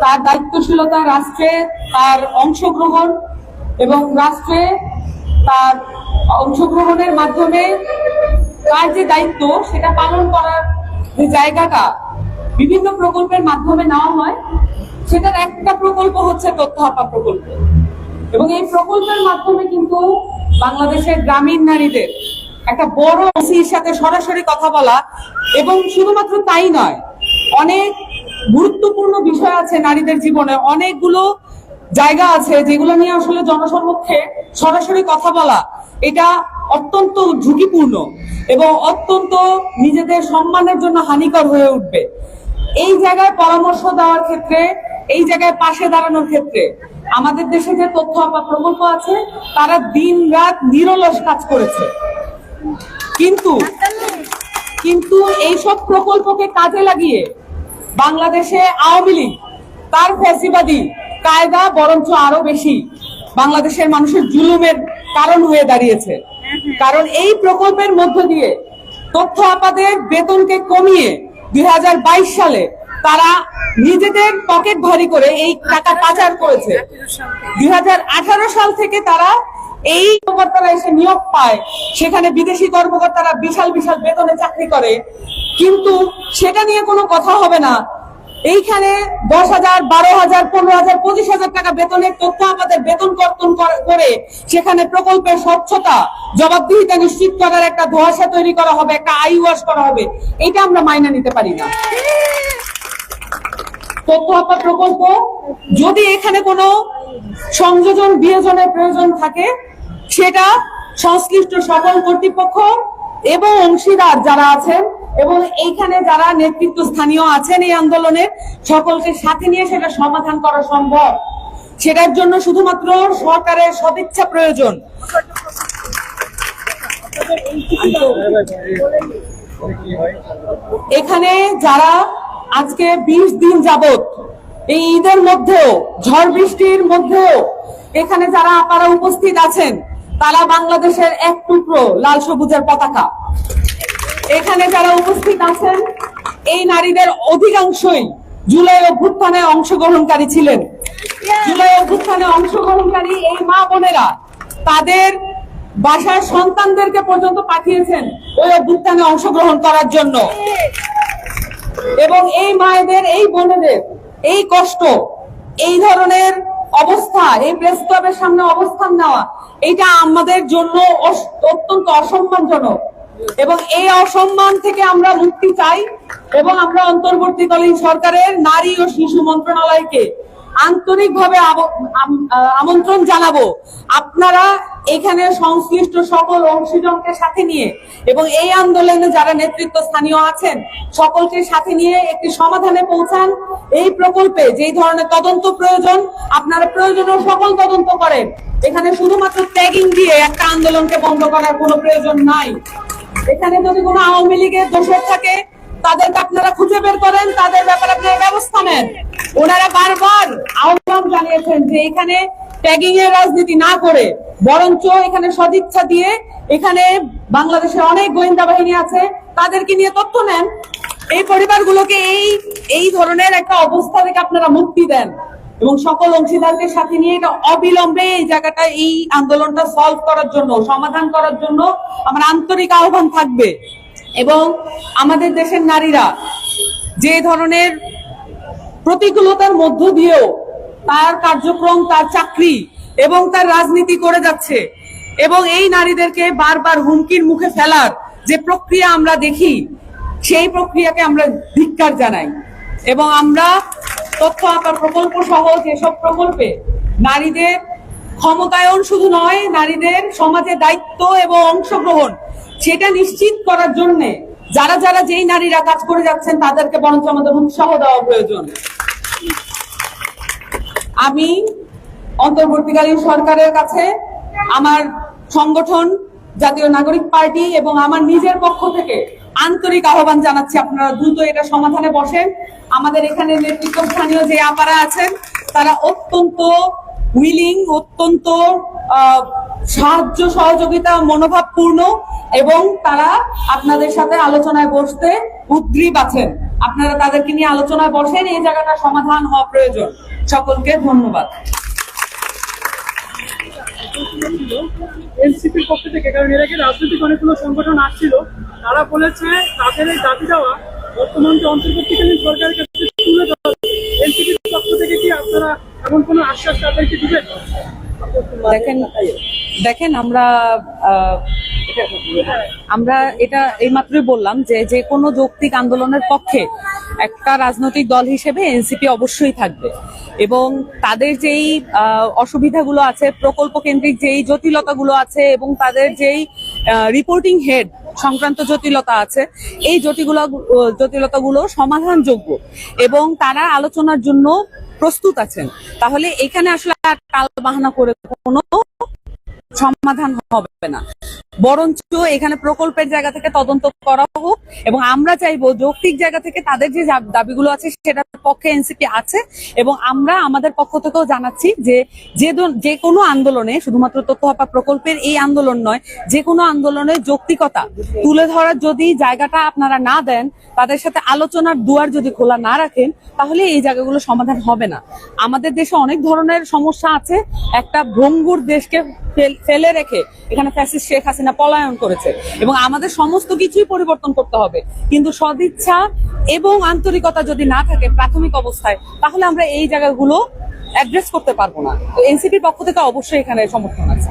তার দায়িত্বশীলতা রাষ্ট্রে তার অংশগ্রহণ এবং রাষ্ট্রে তার অংশগ্রহণের মাধ্যমে তার যে দায়িত্ব, সেটা পালন করার যে জায়গাটা বিভিন্ন প্রকল্পের মাধ্যমে নেওয়া হয়, সেটার একটা প্রকল্প হচ্ছে তথ্য আপা প্রকল্প। এবং এই প্রকল্পের মাধ্যমে কিন্তু বাংলাদেশের গ্রামীণ নারীদের একটা বড় সাথে সরাসরি কথা বলা এবং শুধুমাত্র তাই নয়, অনেক গুরুত্বপূর্ণ বিষয় আছে নারীদের জীবনে। অনেকগুলো জায়গা আছে যেগুলো নিয়ে আসলে জনসমক্ষে সরাসরি কথা বলা। এটা অত্যন্ত ঝুঁকিপূর্ণ এবং অত্যন্ত নিজেদের সম্মানের জন্য হানিকর হয়ে উঠবে। এই জায়গায় পরামর্শ দেওয়ার ক্ষেত্রে, এই জায়গায় পাশে দাঁড়ানোর ক্ষেত্রে আমাদের দেশে যে তথ্য বা প্রকল্প আছে, তারা দিন রাত নিরলস কাজ করেছে। কিন্তু কিন্তু এইসব প্রকল্পকে কাজে লাগিয়ে বাংলাদেশে আওয়ামী লীগ, তার ফ্যাসিবাদী কায়দা বরঞ্চ আরও বেশি। বাংলাদেশের মানুষের জুলুমের কারণ হয়ে দাঁড়িয়েছে। কারণ এই প্রকল্পের মধ্য দিয়ে তথ্য আপাদের বেতনকে কমিয়ে দুই হাজার বাইশ সালে তারা নিজেদের পকেট ভারী করে এই টাকা পাচার করেছে। দুই হাজার আঠারো সাল থেকে তারা এই কর্মকর্তারা এসে নিয়োগ পায়। সেখানে বিদেশি কর্মকর্তারা বিশাল বিশাল বেতনে চাকরি করে। কিন্তু সেটা নিয়ে কোনো কথা হবে না। এইখানে দশ হাজার, বারো হাজার, পনেরো হাজার, পঁচিশ হাজার টাকা বেতনের তথ্য আমাদের বেতন কর্তন কর- সেখানে প্রকল্পের স্বচ্ছতা, জবাবদিহিতা নিশ্চিত করার একটা ধোয়াশা তৈরি করা হবে, একটা আই ওয়াশ করা হবে, এটা আমরা মাইনা নিতে পারি না। প্রকল্প, যদি এখানে কোনো সংযোজন, বিয়োজনের প্রয়োজন থাকে, সেটা সংশ্লিষ্ট সকল কর্তৃপক্ষ এবং অংশীদার যারা আছেন এবং এইখানে যারা নেতৃত্ব স্থানীয় আছেন এই আন্দোলনের, সকলকে সাথে নিয়ে সেটা সমাধান করা সম্ভব। সেটার জন্য শুধুমাত্র সরকারের সদিচ্ছা প্রয়োজন। এখানে যারা আজকে বিশ দিন যাবত এই ঈদের মধ্যেও, ঝড় বৃষ্টির মধ্যেও, এখানে যারা আপনারা উপস্থিত আছেন, তারা বাংলাদেশের এক টুকরো লাল সবুজের পতাকা। এখানে যারা উপস্থিত আছেন এই নারীদের অধিকাংশই জুলাই অভ্যুত্থানে অংশগ্রহণকারী ছিলেন। জুলাই অভ্যুত্থানে অংশগ্রহণকারী এই মা বোনেরা তাদের বাসার সন্তানদেরকে পর্যন্ত পাঠিয়েছেন ওই অভ্যুত্থানে অংশগ্রহণ করার জন্য। এবং এই মায়েদের এই বোনেদের এই কষ্ট এই ধরনের অবস্থা এই প্রেস ক্লাবের সামনে অবস্থান নেওয়া এটা আমাদের জন্য অত্যন্ত অসম্মানজনক। এবং এই অসম্মান থেকে আমরা মুক্তি চাই এবং আমরা অন্তর্বর্তীকালীন সরকারের নারী ও শিশু মন্ত্রণালয়কে আন্তরিকভাবে আমন্ত্রণ জানাব। আপনারা এখানে সংশ্লিষ্ট সকল অংশীজনকে সাথে নিয়ে এবং এই আন্দোলনে যারা নেতৃত্ব স্থানীয় আছেন, সকলকে সাথে নিয়ে একটি সমাধানে পৌঁছান। এই প্রকল্পে যেই ধরনের তদন্ত প্রয়োজন, আপনারা প্রয়োজনীয় সকল তদন্ত করেন। এখানে শুধুমাত্র ট্যাগিং দিয়ে একটা আন্দোলনকে বন্ধ করার কোনো প্রয়োজন নাই। এখানে যদি কোনো আওয়ামী লীগের দোষর থাকে, তাদেরকে আপনারা খুঁজে বের করেন, তাদের ব্যাপারে আপনারা ব্যবস্থা নেন। ওনারা বারবার আহ্বান জানিয়েছেন যে এখানে ট্যাগিং এর রাজনীতি না করে, বরঞ্চ এখানে সদিচ্ছা দিয়ে এখানে বাংলাদেশের অনেক গোয়েন্দা বাহিনী আছে, তাদেরকে নিয়ে তথ্য নেন। এই পরিবারগুলোকে এই এই ধরনের একটা অবস্থা থেকে আপনারা মুক্তি দেন। এবং সকল অংশীদারদের সাথে নিয়ে এটা অবিলম্বে এই জায়গাটা, এই আন্দোলনটা সলভ করার জন্য, সমাধান করার জন্য আমার আন্তরিক আহ্বান থাকবে। এবং আমাদের দেশের নারীরা যে ধরনের প্রতিকূলতার মধ্য দিয়েও তার কার্যক্রম, তার চাকরি এবং তার রাজনীতি করে যাচ্ছে এবং এই নারীদেরকে বারবার হুমকির মুখে ফেলার যে প্রক্রিয়া আমরা দেখি, সেই প্রক্রিয়াকে আমরা ধিক্কার জানাই। এবং আমরা তথ্য আকার প্রকল্প সহ যেসব প্রকল্পে নারীদের ক্ষমতায়ন শুধু নয়, নারীদের সমাজে দায়িত্ব এবং অংশগ্রহণ, সেটা নিশ্চিত করার জন্য যারা যারা যেই নারীরা কাজ করে যাচ্ছেন, তাদেরকে বরঞ্চ আমাদের উৎসাহ দেওয়া প্রয়োজন। আমি অন্তর্বর্তীকালীন সরকারের কাছে আমার সংগঠন, জাতীয় নাগরিক পার্টি এবং আমার নিজের পক্ষ থেকে আন্তরিক আহ্বান জানাচ্ছি আপনারা দ্রুত এটা সমাধানে বসেন। আমাদের এখানে নেতৃত্ব স্থানীয় যে আপারা আছেন, তারা অত্যন্ত উইলিং অত্যন্ত সাহায্য সহযোগিতা, মনোভাবপূর্ণ এবং তারা আপনাদের সাথে আলোচনায় বসতে উদ্গ্রীব আছেন। আপনারা তাদেরকে নিয়ে আলোচনায় বসেন, এই জায়গাটা সমাধান হওয়া প্রয়োজন। সকলকে ধন্যবাদ। এনসিপির পক্ষ থেকে, কারণ এর আগে রাজনৈতিক অনেকগুলো সংগঠন আসছিল, তারা বলেছে তাদের এই দাবি দেওয়া বর্তমান যে অন্তর্বর্তীকালীন সরকারের কাছে তুলে দেওয়া এনসিপির পক্ষ থেকে কি আপনারা এমন কোনো আশ্বাস তাদেরকে দিবেন? দেখেন দেখেন, আমরা আমরা এটা এইমাত্রই বললাম যে যে কোনো যৌক্তিক আন্দোলনের পক্ষে একটা রাজনৈতিক দল হিসেবে এনসিপি অবশ্যই থাকবে। এবং তাদের যেই অসুবিধাগুলো আছে প্রকল্প কেন্দ্রিক যেই জটিলতাগুলো আছে এবং তাদের যেই রিপোর্টিং হেড সংক্রান্ত জটিলতা আছে, এই জটিলগুলো জটিলতাগুলো সমাধানযোগ্য। এবং তারা আলোচনার জন্য প্রস্তুত আছেন তাহলে এখানে আসলে আর কাল বাহানা করে কোনো সমাধান হবে না। বরঞ্চ এখানে প্রকল্পের জায়গা থেকে তদন্ত করা হোক এবং আমরা চাইব যৌক্তিক জায়গা থেকে তাদের যে দাব- দাবিগুলো আছে সেটার পক্ষে এনসিপি আছে এবং আমরা আমাদের পক্ষ থেকেও জানাচ্ছি যে যে কোনো আন্দোলনে, শুধুমাত্র তথ্য হপা প্রকল্পের এই আন্দোলন নয়, যে কোনো আন্দোলনের যৌক্তিকতা তুলে ধরার যদি জায়গাটা আপনারা না দেন, তাদের সাথে আলোচনার দুয়ার যদি খোলা না রাখেন, তাহলে এই জায়গাগুলো সমাধান হবে না। আমাদের দেশে অনেক ধরনের সমস্যা আছে। একটা ভঙ্গুর দেশকে ফেলে রেখে এখানে ফ্যাসিস্ট শেখ হাসিনা পলায়ন করেছে এবং আমাদের সমস্ত কিছুই পরিবর্তন করতে হবে কিন্তু সদিচ্ছা এবং আন্তরিকতা যদি না থাকে প্রাথমিক অবস্থায় তাহলে আমরা এই জায়গাগুলো অ্যাড্রেস করতে পারব না তো এনসিপির পক্ষ থেকে অবশ্যই এখানে সমর্থন আছে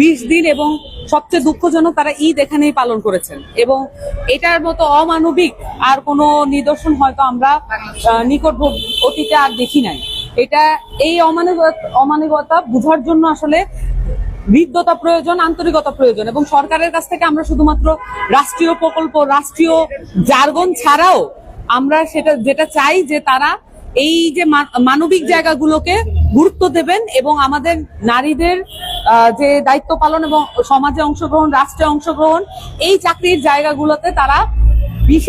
বিশ দিন এবং সবচেয়ে দুঃখজনক তারা ঈদ এখানেই পালন করেছেন। এবং এটার মতো অমানবিক আর কোনো নিদর্শন হয়তো আমরা নিকট অতীতে আর দেখি নাই। এটা, এই অমানবিকতা অমানবিকতা বোঝার জন্য আসলে হৃদ্যতা প্রয়োজন, আন্তরিকতা প্রয়োজন এবং সরকারের কাছ থেকে আমরা শুধুমাত্র রাষ্ট্রীয় প্রকল্প, রাষ্ট্রীয় জার্গন ছাড়াও আমরা সেটা, যেটা চাই যে তারা এই যে মানবিক জায়গাগুলোকে গুরুত্ব দেবেন এবং আমাদের নারীদের যে দায়িত্ব পালন এবং সমাজে অংশগ্রহণ রাষ্ট্রে অংশগ্রহণ এই চাকরির জায়গাগুলোতে তারা